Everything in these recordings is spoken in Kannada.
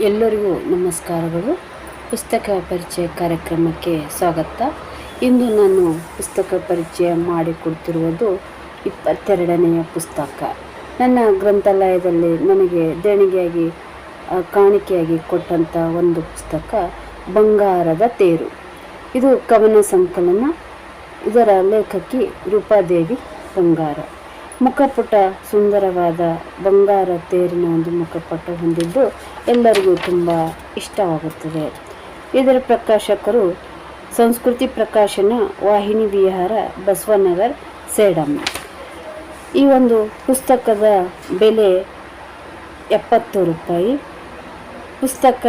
ಎಲ್ಲರಿಗೂ ನಮಸ್ಕಾರಗಳು. ಪುಸ್ತಕ ಪರಿಚಯ ಕಾರ್ಯಕ್ರಮಕ್ಕೆ ಸ್ವಾಗತ. ಇಂದು ನಾನು ಪುಸ್ತಕ ಪರಿಚಯ ಮಾಡಿಕೊಡ್ತಿರುವುದು ಇಪ್ಪತ್ತೆರಡನೆಯ ಪುಸ್ತಕ. ನನ್ನ ಗ್ರಂಥಾಲಯದಲ್ಲಿ ನನಗೆ ದೇಣಿಗೆಯಾಗಿ ಕಾಣಿಕೆಯಾಗಿ ಕೊಟ್ಟಂಥ ಒಂದು ಪುಸ್ತಕ, ಬಂಗಾರದ ತೇರು. ಇದು ಕವನ ಸಂಕಲನ. ಇದರ ಲೇಖಕಿ ರೂಪಾದೇವಿ ಬಂಗಾರ. ಮುಖಪುಟ ಸುಂದರವಾದ ಬಂಗಾರ ತೇರಿನ ಒಂದು ಮುಖಪಟ ಹೊಂದಿದ್ದು ಎಲ್ಲರಿಗೂ ತುಂಬ ಇಷ್ಟವಾಗುತ್ತದೆ. ಇದರ ಪ್ರಕಾಶಕರು ಸಂಸ್ಕೃತಿ ಪ್ರಕಾಶನ, ವಾಹಿನಿ ವಿಹಾರ, ಬಸವನಗರ್, ಸೇಡಂ. ಈ ಒಂದು ಪುಸ್ತಕದ ಬೆಲೆ ಎಪ್ಪತ್ತು ರೂಪಾಯಿ. ಪುಸ್ತಕ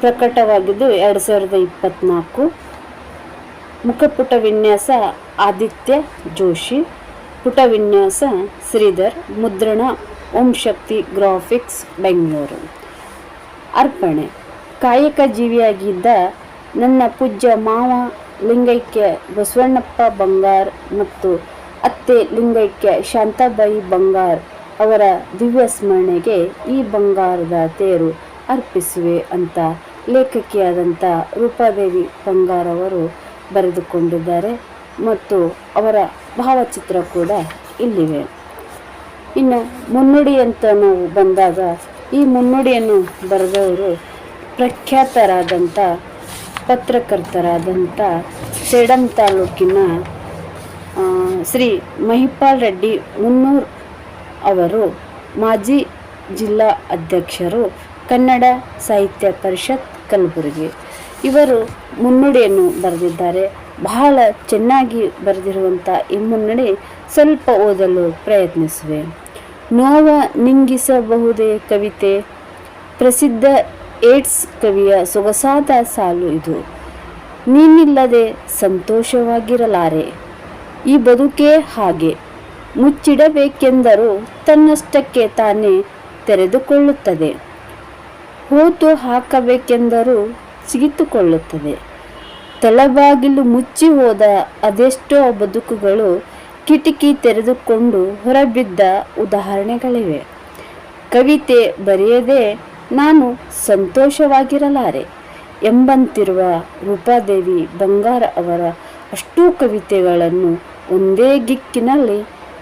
ಪ್ರಕಟವಾಗಿದ್ದು ಎರಡು ಸಾವಿರದ ಇಪ್ಪತ್ತ್ನಾಲ್ಕು ಮುಖಪುಟ ವಿನ್ಯಾಸ ಆದಿತ್ಯ ಜೋಶಿ. ಪುಟ ವಿನ್ಯಾಸ ಶ್ರೀಧರ್ ಮುದ್ರಣ ಓಂ ಶಕ್ತಿ ಗ್ರಾಫಿಕ್ಸ್ ಬೆಂಗಳೂರು. ಅರ್ಪಣೆ. ಕಾಯಕ ಜೀವಿಯಾಗಿದ್ದ ನನ್ನ ಪೂಜ್ಯ ಮಾವ ಲಿಂಗೈಕ್ಯ ಬಸವಣ್ಣಪ್ಪ ಬಂಗಾರ್ ಮತ್ತು ಅತ್ತೆ ಲಿಂಗೈಕ್ಯ ಶಾಂತಾಬಾಯಿ ಬಂಗಾರ್ ಅವರ ದಿವ್ಯ ಸ್ಮರಣೆಗೆ ಈ ಬಂಗಾರದ ತೇರು ಅರ್ಪಿಸುವೆ ಅಂತ ಲೇಖಕಿಯಾದಂಥ ರೂಪಾದೇವಿ ಬಂಗಾರ್ ಅವರು ಬರೆದುಕೊಂಡಿದ್ದಾರೆ ಮತ್ತು ಅವರ ಭಾವಚಿತ್ರ ಕೂಡ ಇಲ್ಲಿವೆ. ಇನ್ನು ಮುನ್ನುಡಿ ಅಂತ ನಾವು ಬಂದಾಗ ಈ ಮುನ್ನುಡಿಯನ್ನು ಬರೆದವರು ಪ್ರಖ್ಯಾತರಾದಂಥ ಪತ್ರಕರ್ತರಾದಂಥ ಸೇಡಂ ತಾಲೂಕಿನ ಶ್ರೀ ಮಹಿಪಾಲ್ ರೆಡ್ಡಿ ಮುನ್ನೂರ್ ಅವರು ಮಾಜಿ ಜಿಲ್ಲಾ ಅಧ್ಯಕ್ಷರು ಕನ್ನಡ ಸಾಹಿತ್ಯ ಪರಿಷತ್ ಕಲಬುರಗಿ. ಇವರು ಮುನ್ನುಡಿಯನ್ನು ಬರೆದಿದ್ದಾರೆ. ಬಹಳ ಚೆನ್ನಾಗಿ ಬರೆದಿರುವಂಥ ಈ ಮುನ್ನಡೆ ಸ್ವಲ್ಪ ಓದಲು ಪ್ರಯತ್ನಿಸುವೆ. ನೋವ ನಿಂಗಿಸಬಹುದೇ ಕವಿತೆ? ಪ್ರಸಿದ್ಧ ಏಡ್ಸ್ ಕವಿಯ ಸೊಗಸಾದ ಸಾಲು ಇದು. ನೀನಿಲ್ಲದೆ ಸಂತೋಷವಾಗಿರಲಾರೆ. ಈ ಬದುಕೇ ಹಾಗೆ. ಮುಚ್ಚಿಡಬೇಕೆಂದರೂ ತನ್ನಷ್ಟಕ್ಕೆ ತಾನೇ ತೆರೆದುಕೊಳ್ಳುತ್ತದೆ. ಹೂತು ಹಾಕಬೇಕೆಂದರೂ ಸಿಗಿತುಕೊಳ್ಳುತ್ತದೆ. ತಳಬಾಗಿಲು ಮುಚ್ಚಿ ಹೋದ ಅದೆಷ್ಟೋ ಬದುಕುಗಳು ಕಿಟಕಿ ತೆರೆದುಕೊಂಡು ಹೊರಬಿದ್ದ ಉದಾಹರಣೆಗಳಿವೆ. ಕವಿತೆ ಬರೆಯದೆ ನಾನು ಸಂತೋಷವಾಗಿರಲಾರೆ ಎಂಬಂತಿರುವ ರೂಪಾದೇವಿ ಬಂಗಾರ ಅವರ ಅಷ್ಟೂ ಕವಿತೆಗಳನ್ನು ಒಂದೇ ಗಿಕ್ಕಿನಲ್ಲಿ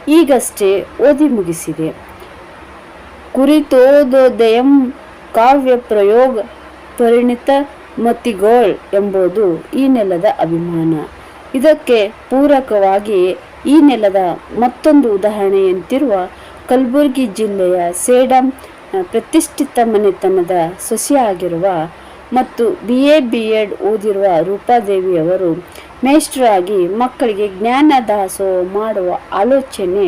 ಈಗಷ್ಟೇ ಓದಿ ಮುಗಿಸಿದೆ. ಕುರಿತೋದೋದಯಂ ಕಾವ್ಯ ಪ್ರಯೋಗ ಪರಿಣಿತ ಮತಿಗೋಳ್ ಎಂಬುದು ಈ ನೆಲದ ಅಭಿಮಾನ. ಇದಕ್ಕೆ ಪೂರಕವಾಗಿ ಈ ನೆಲದ ಮತ್ತೊಂದು ಉದಾಹರಣೆಯಂತಿರುವ ಕಲಬುರಗಿ ಜಿಲ್ಲೆಯ ಸೇಡಂ ಪ್ರತಿಷ್ಠಿತ ಮನೆತನದ ಸೊಸೆಯಾಗಿರುವ ಮತ್ತು ಬಿ ಎ ಬಿ ಎಡ್ ಓದಿರುವ ರೂಪಾದೇವಿಯವರು ಮೇಷ್ಟ್ರಾಗಿ ಮಕ್ಕಳಿಗೆ ಜ್ಞಾನ ದಾಸೋಹ ಮಾಡುವ ಆಲೋಚನೆ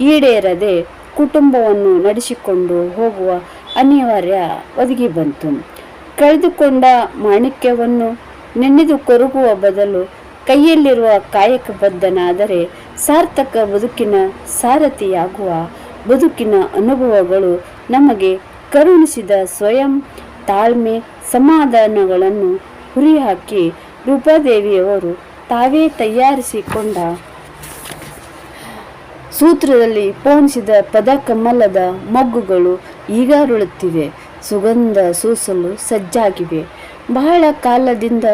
ಈಡೇರದೆ ಕುಟುಂಬವನ್ನು ನಡೆಸಿಕೊಂಡು ಹೋಗುವ ಅನಿವಾರ್ಯ ಒದಗಿ ಬಂತು. ಕಳೆದುಕೊಂಡ ಮಾಣಿಕ್ಯವನ್ನು ನೆನೆದು ಕೊರಗುವ ಬದಲು ಕೈಯಲ್ಲಿರುವ ಕಾಯಕ ಬದ್ಧನಾದರೆ ಸಾರ್ಥಕ ಬದುಕಿನ ಸಾರಥಿಯಾಗುವ ಬದುಕಿನ ಅನುಭವಗಳು ನಮಗೆ ಕರುಣಿಸಿದ ಸ್ವಯಂ ತಾಳ್ಮೆ ಸಮಾಧಾನಗಳನ್ನು ಹುರಿಹಾಕಿ ರೂಪಾದೇವಿಯವರು ತಾವೇ ತಯಾರಿಸಿಕೊಂಡ ಸೂತ್ರದಲ್ಲಿ ಪೋಣಿಸಿದ ಪದ ಕಮಲದ ಮೊಗ್ಗುಗಳು ಈಗ ಅರಳುತ್ತಿವೆ. ಸುಗಂಧ ಸೂಸಲು ಸಜ್ಜಾಗಿವೆ. ಬಹಳ ಕಾಲದಿಂದ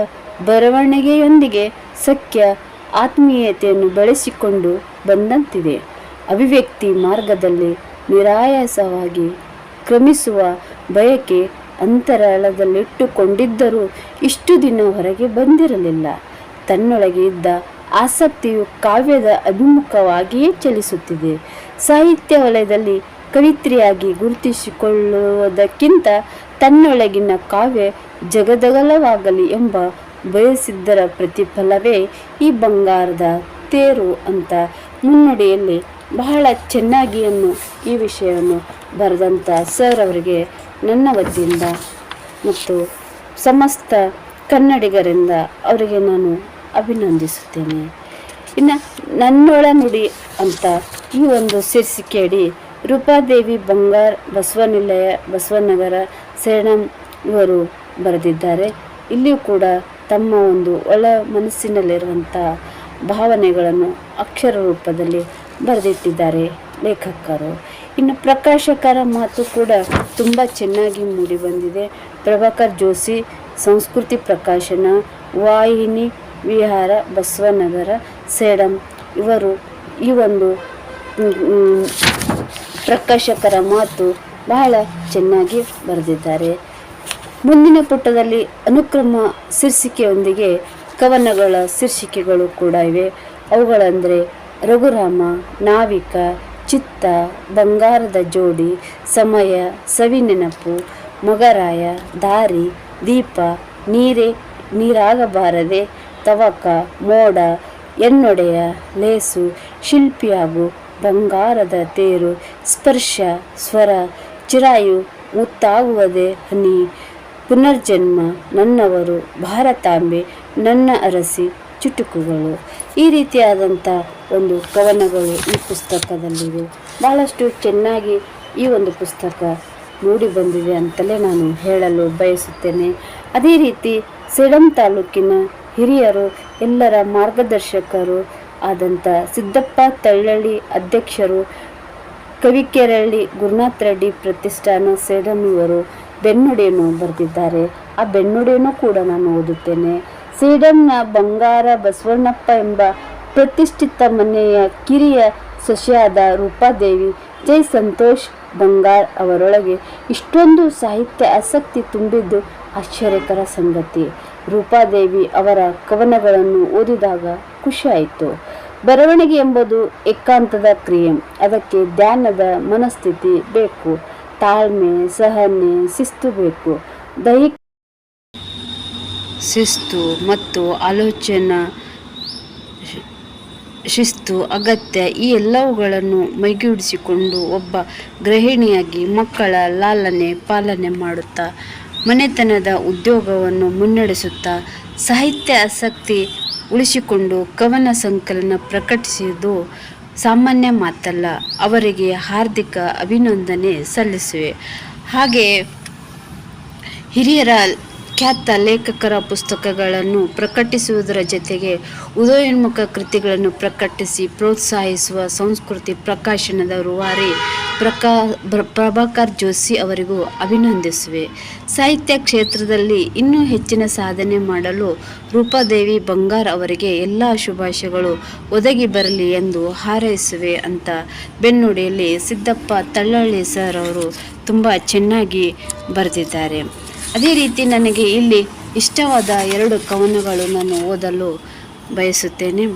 ಬರವಣಿಗೆಯೊಂದಿಗೆ ಸಖ್ಯ ಆತ್ಮೀಯತೆಯನ್ನು ಬೆಳೆಸಿಕೊಂಡು ಬಂದಂತಿದೆ. ಅಭಿವ್ಯಕ್ತಿ ಮಾರ್ಗದಲ್ಲಿ ನಿರಾಯಾಸವಾಗಿ ಕ್ರಮಿಸುವ ಬಯಕೆ ಅಂತರಾಳದಲ್ಲಿಟ್ಟುಕೊಂಡಿದ್ದರೂ ಇಷ್ಟು ದಿನ ಹೊರಗೆ ಬಂದಿರಲಿಲ್ಲ. ತನ್ನೊಳಗೆ ಇದ್ದ ಆಸಕ್ತಿಯು ಕಾವ್ಯದ ಅಭಿಮುಖವಾಗಿಯೇ ಚಲಿಸುತ್ತಿದೆ. ಸಾಹಿತ್ಯ ವಲಯದಲ್ಲಿ ಕವಿತ್ರಿಯಾಗಿ ಗುರುತಿಸಿಕೊಳ್ಳುವುದಕ್ಕಿಂತ ತನ್ನೊಳಗಿನ ಕಾವ್ಯ ಜಗದಗಲವಾಗಲಿ ಎಂಬ ಬಯಸಿದ್ದರ ಪ್ರತಿಫಲವೇ ಈ ಬಂಗಾರದ ತೇರು ಅಂತ. ಮುನ್ನುಡಿಯಲ್ಲಿ ಬಹಳ ಚೆನ್ನಾಗಿಯನ್ನು ಈ ವಿಷಯವನ್ನು ಬರೆದಂಥ ಸರ್ ಅವರಿಗೆ ನನ್ನ ವತಿಯಿಂದ ಮತ್ತು ಸಮಸ್ತ ಕನ್ನಡಿಗರಿಂದ ಅವರಿಗೆ ನಾನು ಅಭಿನಂದಿಸುತ್ತೇನೆ. ಇನ್ನು ನನ್ನೊಳ ನುಡಿ ಅಂತ ಈ ಒಂದು ಶೀರ್ಷಿಕೆಯಡಿ ರೂಪಾದೇವಿ ಬಂಗಾರ್ ಬಸವನಿಲಯ, ಬಸವನಗರ ಸೇಣಂ ಇವರು ಬರೆದಿದ್ದಾರೆ. ಇಲ್ಲಿಯೂ ಕೂಡ ತಮ್ಮ ಒಂದು ಒಳ ಮನಸ್ಸಿನಲ್ಲಿರುವಂಥ ಭಾವನೆಗಳನ್ನು ಅಕ್ಷರ ರೂಪದಲ್ಲಿ ಬರೆದಿಟ್ಟಿದ್ದಾರೆ ಲೇಖಕರು. ಇನ್ನು ಪ್ರಕಾಶಕರ ಮಾತು ಕೂಡ ತುಂಬ ಚೆನ್ನಾಗಿ ಮೂಡಿಬಂದಿದೆ ಪ್ರಭಾಕರ್ ಜೋಶಿ, ಸಂಸ್ಕೃತಿ ಪ್ರಕಾಶನ, ವಾಹಿನಿ ವಿಹಾರ, ಬಸವನಗರ, ಸೇಡಂ ಇವರು ಈ ಒಂದು ಪ್ರಕಾಶಕರ ಮಾತು ಬಹಳ ಚೆನ್ನಾಗಿ ಬರೆದಿದ್ದಾರೆ. ಮುಂದಿನ ಪುಟದಲ್ಲಿ ಅನುಕ್ರಮ ಶೀರ್ಷಿಕೆಯೊಂದಿಗೆ ಕವನಗಳ ಶೀರ್ಷಿಕೆಗಳು ಕೂಡ ಇವೆ. ಅವುಗಳಂದರೆ ರಘುರಾಮ, ನಾವಿಕ, ಚಿತ್ತ, ಬಂಗಾರದ ಜೋಡಿ, ಸಮಯ ಸವಿನೆನಪು ಮೊಗರಾಯ, ದಾರಿ, ದೀಪ, ನೀರೇ, ನೀರಾಗಬಾರದೆ, ತವಕ, ಮೋಡ, ಎನ್ನೊಡೆಯ, ಲೇಸು ಶಿಲ್ಪಿಯಾಗು ಬಂಗಾರದ ತೇರು, ಸ್ಪರ್ಶ, ಸ್ವರ, ಚಿರಾಯು ಮುತ್ತಾಗುವುದೇ ಹನಿ. ಪುನರ್ಜನ್ಮ ನನ್ನವರು, ಭಾರತಾಂಬೆ, ನನ್ನ ಅರಸಿ ಚುಟುಕುಗಳು. ಈ ರೀತಿಯಾದಂಥ ಒಂದು ಕವನಗಳು ಈ ಪುಸ್ತಕದಲ್ಲಿವೆ. ಭಾಳಷ್ಟು ಚೆನ್ನಾಗಿ ಈ ಒಂದು ಪುಸ್ತಕ ಮೂಡಿ ಬಂದಿದೆ ಅಂತಲೇ ನಾನು ಹೇಳಲು ಬಯಸುತ್ತೇನೆ. ಅದೇ ರೀತಿ ಸೇಡಂ ತಾಲೂಕಿನ ಹಿರಿಯರು, ಎಲ್ಲರ ಮಾರ್ಗದರ್ಶಕರು ಆದಂಥ ಸಿದ್ದಪ್ಪ ತಳ್ಳಳ್ಳಿ ಅಧ್ಯಕ್ಷರು ಕವಿಕೆರಳ್ಳಿ ಗುರುನಾಥ್ ರೆಡ್ಡಿ ಪ್ರತಿಷ್ಠಾನ ಸೇಡಂ ಇವರು ಬೆನ್ನುಡಿಯನ್ನು ಬರೆದಿದ್ದಾರೆ. ಆ ಬೆನ್ನುಡಿಯನ್ನು ಕೂಡ ನಾನು ಓದುತ್ತೇನೆ. ಸೇಡಂನ ಬಂಗಾರ ಬಸವಣ್ಣಪ್ಪ ಎಂಬ ಪ್ರತಿಷ್ಠಿತ ಮನೆಯ ಕಿರಿಯ ಸೊಸೆಯಾದ ರೂಪಾದೇವಿ, ಜೈ ಸಂತೋಷ್ ಬಂಗಾರ್ ಅವರೊಳಗೆ ಇಷ್ಟೊಂದು ಸಾಹಿತ್ಯ ಆಸಕ್ತಿ ತುಂಬಿದ್ದು ಆಶ್ಚರ್ಯಕರ ಸಂಗತಿ. ರೂಪಾದೇವಿ ಅವರ ಕವನಗಳನ್ನು ಓದಿದಾಗ ಖುಷಿಯಾಯಿತು ಬರವಣಿಗೆ ಎಂಬುದು ಏಕಾಂತದ ಕ್ರಿಯೆ. ಅದಕ್ಕೆ ಧ್ಯಾನದ ಮನಸ್ಥಿತಿ ಬೇಕು. ತಾಳ್ಮೆ, ಸಹನೆ, ಶಿಸ್ತು ಬೇಕು. ದೈಹಿಕ ಶಿಸ್ತು ಮತ್ತು ಆಲೋಚನಾ ಶಿಸ್ತು ಅಗತ್ಯ ಈ ಎಲ್ಲವುಗಳನ್ನು ಮೈಗೂಡಿಸಿಕೊಂಡು ಒಬ್ಬ ಗೃಹಿಣಿಯಾಗಿ ಮಕ್ಕಳ ಲಾಲನೆ ಪಾಲನೆ ಮಾಡುತ್ತಾ, ಮನೆತನದ ಉದ್ಯೋಗವನ್ನು ಮುನ್ನಡೆಸುತ್ತಾ, ಸಾಹಿತ್ಯ ಆಸಕ್ತಿ ಉಳಿಸಿಕೊಂಡು ಕವನ ಸಂಕಲನ ಪ್ರಕಟಿಸಿದ್ದು ಸಾಮಾನ್ಯ ಮಾತಲ್ಲ ಅವರಿಗೆ ಹಾರ್ದಿಕ ಅಭಿನಂದನೆ ಸಲ್ಲಿಸುವೆ. ಹಾಗೆ ಹಿರಿಯರ ಖ್ಯಾತ ಲೇಖಕರ ಪುಸ್ತಕಗಳನ್ನು ಪ್ರಕಟಿಸುವುದರ ಜೊತೆಗೆ ಉದಯೋನ್ಮುಖ ಕೃತಿಗಳನ್ನು ಪ್ರಕಟಿಸಿ ಪ್ರೋತ್ಸಾಹಿಸುವ ಸಂಸ್ಕೃತಿ ಪ್ರಕಾಶನದ ರೂವಾರಿ ಪ್ರಕಾ ಪ್ರಭಾಕರ್ ಜೋಶಿ ಅವರಿಗೂ ಅಭಿನಂದಿಸುವೆ. ಸಾಹಿತ್ಯ ಕ್ಷೇತ್ರದಲ್ಲಿ ಇನ್ನೂ ಹೆಚ್ಚಿನ ಸಾಧನೆ ಮಾಡಲು ರೂಪಾದೇವಿ ಬಂಗಾರ್ ಅವರಿಗೆ ಎಲ್ಲ ಶುಭಾಶಯಗಳು. ಒದಗಿ ಬರಲಿ ಎಂದು ಹಾರೈಸುವೆ ಅಂತ ಬೆನ್ನುಡಿಯಲ್ಲಿ ಸಿದ್ದಪ್ಪ ತಳ್ಳಳ್ಳಿ ಸರ್ ಅವರು ತುಂಬ ಚೆನ್ನಾಗಿ ಬರೆದಿದ್ದಾರೆ. ಅದೇ ರೀತಿ ನನಗೆ ಇಲ್ಲಿ ಇಷ್ಟವಾದ ಎರಡು ಕವನಗಳು ನಾನು ಓದಲು ಬಯಸುತ್ತೇನೆ.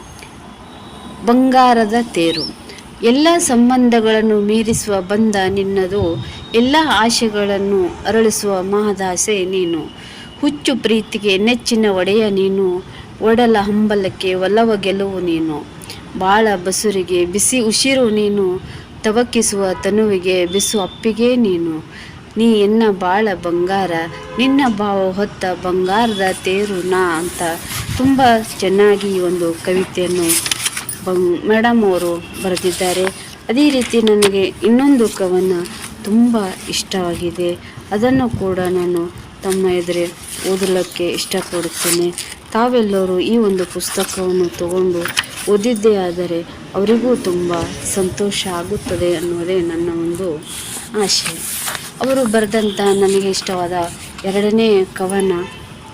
ಬಂಗಾರದ ತೇರು. ಎಲ್ಲ ಸಂಬಂಧಗಳನ್ನು ಮೀರಿಸುವ ಬಂಧ ನಿನ್ನದು, ಎಲ್ಲ ಆಶೆಗಳನ್ನು ಅರಳಿಸುವ ಮಹದಾಸೆ ನೀನು. ಹುಚ್ಚು ಪ್ರೀತಿಗೆ ನೆಚ್ಚಿನ ಒಡೆಯ ನೀನು, ಒಡಲ ಹಂಬಲಕ್ಕೆ ಒಲವ ಗೆಲುವು ನೀನು. ಬಾಳ ಬಸುರಿಗೆ ಬಿಸಿ ಉಸಿರು ನೀನು, ತವಕಿಸುವ ತನುವಿಗೆ ಬಿಸು ಅಪ್ಪಿಗೆ ನೀನು. ನೀ ಎನ್ನ ಬಾಳ ಬಂಗಾರ, ನಿನ್ನ ಭಾವ ಹೊತ್ತ ಬಂಗಾರದ ತೇರು ನಾ ಅಂತ. ತುಂಬ ಚೆನ್ನಾಗಿ ಒಂದು ಕವಿತೆಯನ್ನು ಬಂಗ್ ಮೇಡಮ್ ಅವರು ಬರೆದಿದ್ದಾರೆ. ಅದೇ ರೀತಿ ನನಗೆ ಇನ್ನೊಂದು ಕವನ ತುಂಬ ಇಷ್ಟವಾಗಿದೆ. ಅದನ್ನು ಕೂಡ ನಾನು ತಮ್ಮ ಎದುರೆ ಓದಲಿಕ್ಕೆ ಇಷ್ಟಪಡುತ್ತೇನೆ. ತಾವೆಲ್ಲರೂ ಈ ಒಂದು ಪುಸ್ತಕವನ್ನು ತಗೊಂಡು ಓದಿದ್ದೇ ಆದರೆ ಅವರಿಗೂ ತುಂಬ ಸಂತೋಷ ಆಗುತ್ತದೆ ಅನ್ನೋದೇ ನನ್ನ ಒಂದು ಆಶೆ ಅವರು ಬರೆದಂಥ ನನಗೆ ಇಷ್ಟವಾದ ಎರಡನೇ ಕವನ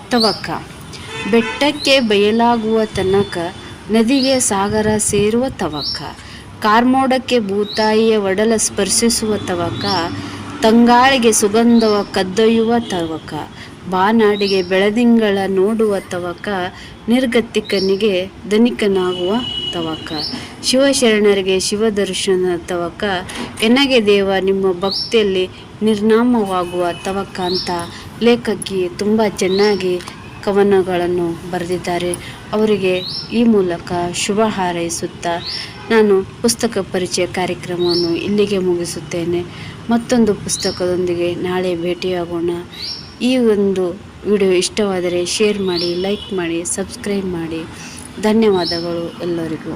ತವಕ. ಬೆಟ್ಟಕ್ಕೆ ಬಯಲಾಗುವ ತನಕ ನದಿಗೆ ಸಾಗರ ಸೇರುವ ತವಕ. ಕಾರ್ಮೋಡಕ್ಕೆ ಭೂತಾಯಿಯ ಒಡಲ ಸ್ಪರ್ಶಿಸುವ ತವಕ. ತಂಗಾಳಿಗೆ ಸುಗಂಧವ ಕದ್ದೊಯ್ಯುವ ತವಕ. ಬಾನಾಡಿಗೆ ಬೆಳದಿಂಗಳ ನೋಡುವ ತವಕ, ನಿರ್ಗತಿಕನಿಗೆ ಧನಿಕನಾಗುವ ತವಕ. ಶಿವಶರಣರಿಗೆ ಶಿವದರ್ಶನ ತವಕ. ಎನಗೆ ದೇವ, ನಿಮ್ಮ ಭಕ್ತಿಯಲ್ಲಿ ನಿರ್ನಾಮವಾಗುವ ತವಕ ಅಂತ ಲೇಖಕಿ ತುಂಬ ಚೆನ್ನಾಗಿ ಕವನಗಳನ್ನು ಬರೆದಿದ್ದಾರೆ. ಅವರಿಗೆ ಈ ಮೂಲಕ ಶುಭ ಹಾರೈಸುತ್ತಾ ನಾನು ಪುಸ್ತಕ ಪರಿಚಯ ಕಾರ್ಯಕ್ರಮವನ್ನು ಇಲ್ಲಿಗೆ ಮುಗಿಸುತ್ತೇನೆ. ಮತ್ತೊಂದು ಪುಸ್ತಕದೊಂದಿಗೆ ನಾಳೆ ಭೇಟಿಯಾಗೋಣ. ಈ ಒಂದು ವಿಡಿಯೋ ಇಷ್ಟವಾದರೆ ಶೇರ್ ಮಾಡಿ ಲೈಕ್ ಮಾಡಿ ಸಬ್ಸ್ಕ್ರೈಬ್ ಮಾಡಿ. ಧನ್ಯವಾದಗಳು ಎಲ್ಲರಿಗೂ.